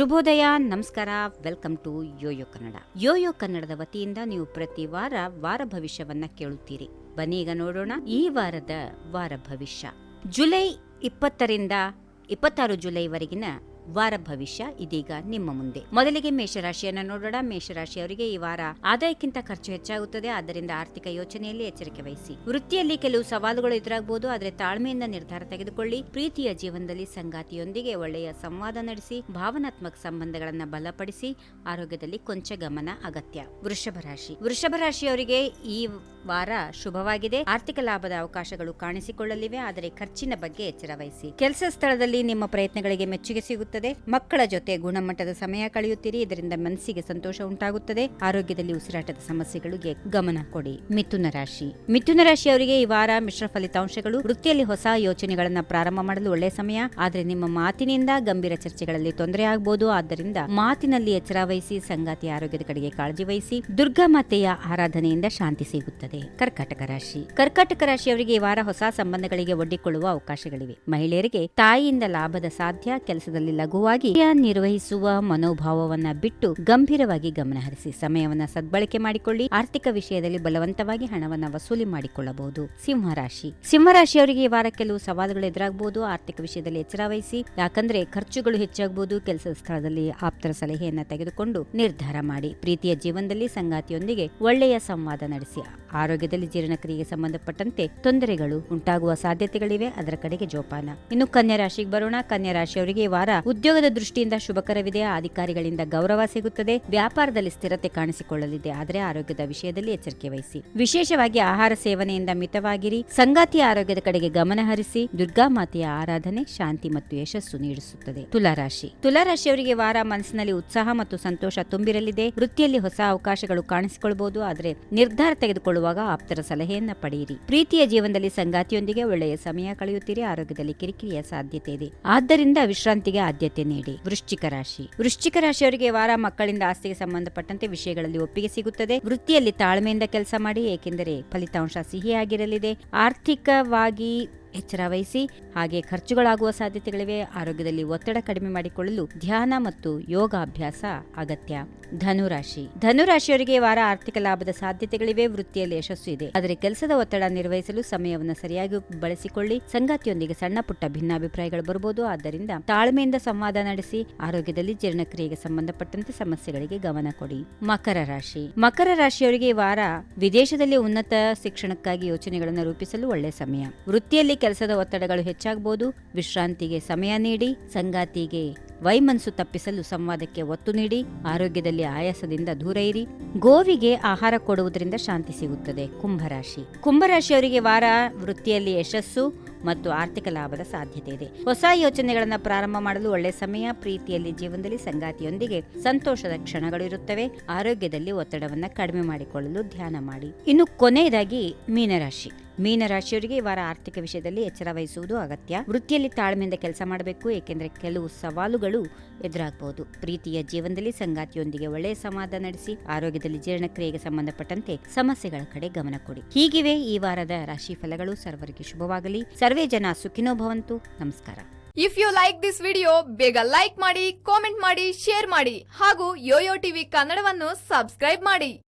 ಶುಭೋದಯ, ನಮಸ್ಕಾರ, welcome to Yoyo Kannada. Yoyo ಕನ್ನಡದ ವತಿಯಿಂದ ನೀವು ಪ್ರತಿ ವಾರ ವಾರ ಭವಿಷ್ಯವನ್ನ ಕೇಳುತ್ತೀರಿ. ಬನ್ನಿ ಈಗ ನೋಡೋಣ ಈ ವಾರದ ವಾರ ಭವಿಷ್ಯ. ಜುಲೈ ಇಪ್ಪತ್ತರಿಂದ ಇಪ್ಪತ್ತಾರು ಜುಲೈವರೆಗಿನ ವಾರ ಭವಿಷ್ಯ ಇದೀಗ ನಿಮ್ಮ ಮುಂದೆ. ಮೊದಲಿಗೆ ಮೇಷರಾಶಿಯನ್ನು ನೋಡೋಣ. ಮೇಷರಾಶಿಯವರಿಗೆ ಈ ವಾರ ಆದಾಯಕ್ಕಿಂತ ಖರ್ಚು ಹೆಚ್ಚಾಗುತ್ತದೆ. ಆದ್ದರಿಂದ ಆರ್ಥಿಕ ಯೋಚನೆಯಲ್ಲಿ ಎಚ್ಚರಿಕೆ ವಹಿಸಿ. ವೃತ್ತಿಯಲ್ಲಿ ಕೆಲವು ಸವಾಲುಗಳು ಎದುರಾಗಬಹುದು ಆದರೆ ತಾಳ್ಮೆಯಿಂದ ನಿರ್ಧಾರ ತೆಗೆದುಕೊಳ್ಳಿ. ಪ್ರೀತಿಯ ಜೀವನದಲ್ಲಿ ಸಂಗಾತಿಯೊಂದಿಗೆ ಒಳ್ಳೆಯ ಸಂವಾದ ನಡೆಸಿ. ಭಾವನಾತ್ಮಕ ಸಂಬಂಧಗಳನ್ನು ಬಲಪಡಿಸಿ. ಆರೋಗ್ಯದಲ್ಲಿ ಕೊಂಚ ಗಮನ ಅಗತ್ಯ. ವೃಷಭ ರಾಶಿ. ವೃಷಭ ರಾಶಿಯವರಿಗೆ ಈ ವಾರ ಶುಭವಾಗಿದೆ. ಆರ್ಥಿಕ ಲಾಭದ ಅವಕಾಶಗಳು ಕಾಣಿಸಿಕೊಳ್ಳಲಿವೆ. ಆದರೆ ಖರ್ಚಿನ ಬಗ್ಗೆ ಎಚ್ಚರ ವಹಿಸಿ. ಕೆಲಸ ಸ್ಥಳದಲ್ಲಿ ನಿಮ್ಮ ಪ್ರಯತ್ನಗಳಿಗೆ ಮೆಚ್ಚುಗೆ ಸಿಗುತ್ತದೆ. ಮಕ್ಕಳ ಜೊತೆ ಗುಣಮಟ್ಟದ ಸಮಯ ಕಳೆಯುತ್ತೀರಿ. ಇದರಿಂದ ಮನಸ್ಸಿಗೆ ಸಂತೋಷ ಉಂಟಾಗುತ್ತದೆ. ಆರೋಗ್ಯದಲ್ಲಿ ಉಸಿರಾಟದ ಸಮಸ್ಯೆಗಳಿಗೆ ಗಮನ ಕೊಡಿ. ಮಿಥುನ ರಾಶಿ. ಮಿಥುನ ರಾಶಿಯವರಿಗೆ ಈ ವಾರ ಮಿಶ್ರ ಫಲಿತಾಂಶಗಳು. ವೃತ್ತಿಯಲ್ಲಿ ಹೊಸ ಯೋಚನೆಗಳನ್ನ ಪ್ರಾರಂಭ ಮಾಡಲು ಒಳ್ಳೆಯ ಸಮಯ. ಆದರೆ ನಿಮ್ಮ ಮಾತಿನಿಂದ ಗಂಭೀರ ಚರ್ಚೆಗಳಲ್ಲಿ ತೊಂದರೆ ಆಗಬಹುದು ಆದ್ದರಿಂದ ಮಾತಿನಲ್ಲಿ ಎಚ್ಚರ ವಹಿಸಿ ಸಂಗಾತಿ ಆರೋಗ್ಯದ ಕಡೆಗೆ ಕಾಳಜಿ ವಹಿಸಿ, ದುರ್ಗಾ ಮಾತೆಯ ಆರಾಧನೆಯಿಂದ ಶಾಂತಿ ಸಿಗುತ್ತದೆ. ಕರ್ಕಾಟಕ ರಾಶಿ. ಕರ್ಕಾಟಕ ರಾಶಿಯವರಿಗೆ ಈ ವಾರ ಹೊಸ ಸಂಬಂಧಗಳಿಗೆ ಒಡ್ಡಿಕೊಳ್ಳುವ ಅವಕಾಶಗಳಿವೆ. ಮಹಿಳೆಯರಿಗೆ ತಾಯಿಯಿಂದ ಲಾಭದ ಸಾಧ್ಯ, ಕೆಲಸದಲ್ಲಿ ಲಘುವಾಗಿ ನಿರ್ವಹಿಸುವ ಮನೋಭಾವವನ್ನ ಬಿಟ್ಟು ಗಂಭೀರವಾಗಿ ಗಮನಹರಿಸಿ ಸಮಯವನ್ನ ಸದ್ಬಳಕೆ ಮಾಡಿಕೊಳ್ಳಿ. ಆರ್ಥಿಕ ವಿಷಯದಲ್ಲಿ ಬಲವಂತವಾಗಿ ಹಣವನ್ನ ವಸೂಲಿ ಮಾಡಿಕೊಳ್ಳಬಹುದು. ಸಿಂಹರಾಶಿ ಸಿಂಹರಾಶಿಯವರಿಗೆ ಈ ವಾರ ಕೆಲವು ಸವಾಲುಗಳು ಎದುರಾಗಬಹುದು. ಆರ್ಥಿಕ ವಿಷಯದಲ್ಲಿ ಎಚ್ಚರ ವಹಿಸಿ. ಯಾಕಂದ್ರೆ ಖರ್ಚುಗಳು ಹೆಚ್ಚಾಗಬಹುದು. ಕೆಲಸದ ಸ್ಥಳದಲ್ಲಿ ಆಪ್ತರ ಸಲಹೆಯನ್ನ ತೆಗೆದುಕೊಂಡು ನಿರ್ಧಾರ ಮಾಡಿ. ಪ್ರೀತಿಯ ಜೀವನದಲ್ಲಿ ಸಂಗಾತಿಯೊಂದಿಗೆ ಒಳ್ಳೆಯ ಸಂವಾದ ನಡೆಸಿ. ಆರೋಗ್ಯದಲ್ಲಿ ಜೀರ್ಣಕ್ರಿಯೆಗೆ ಸಂಬಂಧಪಟ್ಟಂತೆ ತೊಂದರೆಗಳು ಉಂಟಾಗುವ ಸಾಧ್ಯತೆಗಳಿವೆ. ಅದರ ಕಡೆಗೆ ಜೋಪಾನ. ಇನ್ನು ಕನ್ಯಾ ರಾಶಿಗೆ ಬರೋಣ. ಕನ್ಯಾ ರಾಶಿಯವರಿಗೆ ವಾರ ಉದ್ಯೋಗದ ದೃಷ್ಟಿಯಿಂದ ಶುಭಕರವಿದೆ. ಅಧಿಕಾರಿಗಳಿಂದ ಗೌರವ ಸಿಗುತ್ತದೆ. ವ್ಯಾಪಾರದಲ್ಲಿ ಸ್ಥಿರತೆ ಕಾಣಿಸಿಕೊಳ್ಳಲಿದೆ. ಆದರೆ ಆರೋಗ್ಯದ ವಿಷಯದಲ್ಲಿ ಎಚ್ಚರಿಕೆ ವಹಿಸಿ. ವಿಶೇಷವಾಗಿ ಆಹಾರ ಸೇವನೆಯಿಂದ ಮಿತವಾಗಿರಿ. ಸಂಗಾತಿಯ ಆರೋಗ್ಯದ ಕಡೆಗೆ ಗಮನ ಹರಿಸಿ. ದುರ್ಗಾ ಮಾತೆಯ ಆರಾಧನೆ ಶಾಂತಿ ಮತ್ತು ಯಶಸ್ಸು ನೀಡಿಸುತ್ತದೆ. ತುಲಾರಾಶಿ ತುಲಾರಾಶಿಯವರಿಗೆ ವಾರ ಮನಸ್ಸಿನಲ್ಲಿ ಉತ್ಸಾಹ ಮತ್ತು ಸಂತೋಷ ತುಂಬಿರಲಿದೆ. ವೃತ್ತಿಯಲ್ಲಿ ಹೊಸ ಅವಕಾಶಗಳು ಕಾಣಿಸಿಕೊಳ್ಳಬಹುದು ಆದರೆ ನಿರ್ಧಾರ ತೆಗೆದುಕೊಳ್ಳುವಾಗ ಆಪ್ತರ ಸಲಹೆಯನ್ನ ಪಡೆಯಿರಿ. ಪ್ರೀತಿಯ ಜೀವನದಲ್ಲಿ ಸಂಗಾತಿಯೊಂದಿಗೆ ಒಳ್ಳೆಯ ಸಮಯ ಕಳೆಯುತ್ತೀರಿ, ಆರೋಗ್ಯದಲ್ಲಿ ಕಿರಿಕಿರಿಯ ಸಾಧ್ಯತೆ ಇದೆ. ಆದ್ದರಿಂದ ವಿಶ್ರಾಂತಿಗೆ ಆದ್ಯತೆ ನೀಡಿ. ವೃಶ್ಚಿಕ ರಾಶಿ. ವೃಶ್ಚಿಕ ರಾಶಿಯವರಿಗೆ ವಾರ ಮಕ್ಕಳಿಂದ ಆಸ್ತಿಗೆ ಸಂಬಂಧಪಟ್ಟಂತೆ ವಿಷಯಗಳಲ್ಲಿ ಒಪ್ಪಿಗೆ ಸಿಗುತ್ತದೆ. ವೃತ್ತಿಯಲ್ಲಿ ತಾಳ್ಮೆಯಿಂದ ಕೆಲಸ ಮಾಡಿ, ಏಕೆಂದರೆ ಫಲಿತಾಂಶ ಸಿಹಿಯಾಗಿರಲಿದೆ. ಆರ್ಥಿಕವಾಗಿ ಎಚ್ಚರ ವಹಿಸಿ ಹಾಗೆ ಖರ್ಚುಗಳಾಗುವ ಸಾಧ್ಯತೆಗಳಿವೆ. ಆರೋಗ್ಯದಲ್ಲಿ ಒತ್ತಡ ಕಡಿಮೆ ಮಾಡಿಕೊಳ್ಳಲು ಧ್ಯಾನ ಮತ್ತು ಯೋಗಾಭ್ಯಾಸ ಅಗತ್ಯ. ಧನುರಾಶಿ. ಧನುರಾಶಿಯವರಿಗೆ ವಾರ ಆರ್ಥಿಕ ಲಾಭದ ಸಾಧ್ಯತೆಗಳಿವೆ. ವೃತ್ತಿಯಲ್ಲಿ ಯಶಸ್ಸು ಇದೆ. ಆದರೆ ಕೆಲಸದ ಒತ್ತಡ ನಿರ್ವಹಿಸಲು ಸಮಯವನ್ನು ಸರಿಯಾಗಿ ಬಳಸಿಕೊಳ್ಳಿ. ಸಂಗಾತಿಯೊಂದಿಗೆ ಸಣ್ಣ ಪುಟ್ಟ ಭಿನ್ನಾಭಿಪ್ರಾಯಗಳು ಬರಬಹುದು. ಆದ್ದರಿಂದ ತಾಳ್ಮೆಯಿಂದ ಸಂವಾದ ನಡೆಸಿ ಆರೋಗ್ಯದಲ್ಲಿ ಜೀರ್ಣಕ್ರಿಯೆಗೆ ಸಂಬಂಧಪಟ್ಟಂತೆ ಸಮಸ್ಯೆಗಳಿಗೆ ಗಮನ ಕೊಡಿ. ಮಕರ ರಾಶಿ. ಮಕರ ರಾಶಿಯವರಿಗೆ ವಾರ ವಿದೇಶದಲ್ಲಿ ಉನ್ನತ ಶಿಕ್ಷಣಕ್ಕಾಗಿ ಯೋಚನೆಗಳನ್ನು ರೂಪಿಸಲು ಒಳ್ಳೆಯ ಸಮಯ. ವೃತ್ತಿಯಲ್ಲಿ ಕೆಲಸದ ಒತ್ತಡಗಳು ಹೆಚ್ಚಾಗಬಹುದು ವಿಶ್ರಾಂತಿಗೆ ಸಮಯ ನೀಡಿ, ಸಂಗಾತಿಗೆ ವೈಮನಸ್ಸು ತಪ್ಪಿಸಲು ಸಂವಾದಕ್ಕೆ ಒತ್ತು ನೀಡಿ, ಆರೋಗ್ಯದಲ್ಲಿ ಆಯಾಸದಿಂದ ದೂರ ಇರಿ. ಗೋವಿಗೆ ಆಹಾರ ಕೊಡುವುದರಿಂದ ಶಾಂತಿ ಸಿಗುತ್ತದೆ. ಕುಂಭರಾಶಿ. ಕುಂಭರಾಶಿಯವರಿಗೆ ವಾರ ವೃತ್ತಿಯಲ್ಲಿ ಯಶಸ್ಸು ಮತ್ತು ಆರ್ಥಿಕ ಲಾಭದ ಸಾಧ್ಯತೆ ಇದೆ. ಹೊಸ ಯೋಚನೆಗಳನ್ನು ಪ್ರಾರಂಭ ಮಾಡಲು ಒಳ್ಳೆ ಸಮಯ, ಪ್ರೀತಿಯಲ್ಲಿ ಜೀವನದಲ್ಲಿ ಸಂಗಾತಿಯೊಂದಿಗೆ ಸಂತೋಷದ ಕ್ಷಣಗಳು ಇರುತ್ತವೆ. ಆರೋಗ್ಯದಲ್ಲಿ ಒತ್ತಡವನ್ನು ಕಡಿಮೆ ಮಾಡಿಕೊಳ್ಳಲು ಧ್ಯಾನ ಮಾಡಿ. ಇನ್ನು ಕೊನೆಯದಾಗಿ ಮೀನರಾಶಿ. ಮೀನರಾಶಿಯವರಿಗೆ ಈ ವಾರ ಆರ್ಥಿಕ ವಿಷಯದಲ್ಲಿ ಎಚ್ಚರ ವಹಿಸುವುದು ಅಗತ್ಯ. ವೃತ್ತಿಯಲ್ಲಿ ತಾಳ್ಮೆಯಿಂದ ಕೆಲಸ ಮಾಡಬೇಕು, ಏಕೆಂದರೆ ಕೆಲವು ಸವಾಲುಗಳು ಎದುರಾಗಬಹುದು ಪ್ರೀತಿಯ ಜೀವನದಲ್ಲಿ ಸಂಗಾತಿಯೊಂದಿಗೆ ಒಳ್ಳೆಯ ಸಂವಾದ ನಡೆಸಿ, ಆರೋಗ್ಯದಲ್ಲಿ ಜೀರ್ಣಕ್ರಿಯೆಗೆ ಸಂಬಂಧಪಟ್ಟಂತೆ ಸಮಸ್ಯೆಗಳ ಕಡೆ ಗಮನ ಕೊಡಿ. ಹೀಗಿವೆ ಈ ವಾರದ ರಾಶಿ ಫಲಗಳು. ಸರ್ವರಿಗೆ ಶುಭವಾಗಲಿ. ಸರ್ವೇ ಜನ ಸುಖಿನೋ ಭವಂತು. ನಮಸ್ಕಾರ. If you like this video ಬೇಗ ಲೈಕ್ ಮಾಡಿ ಕಾಮೆಂಟ್ ಮಾಡಿ ಶೇರ್ ಮಾಡಿ ಹಾಗೂ ಯೋಯೋ ಟಿವಿ ಕನ್ನಡವನ್ನು ಸಬ್ಸ್ಕ್ರೈಬ್ ಮಾಡಿ.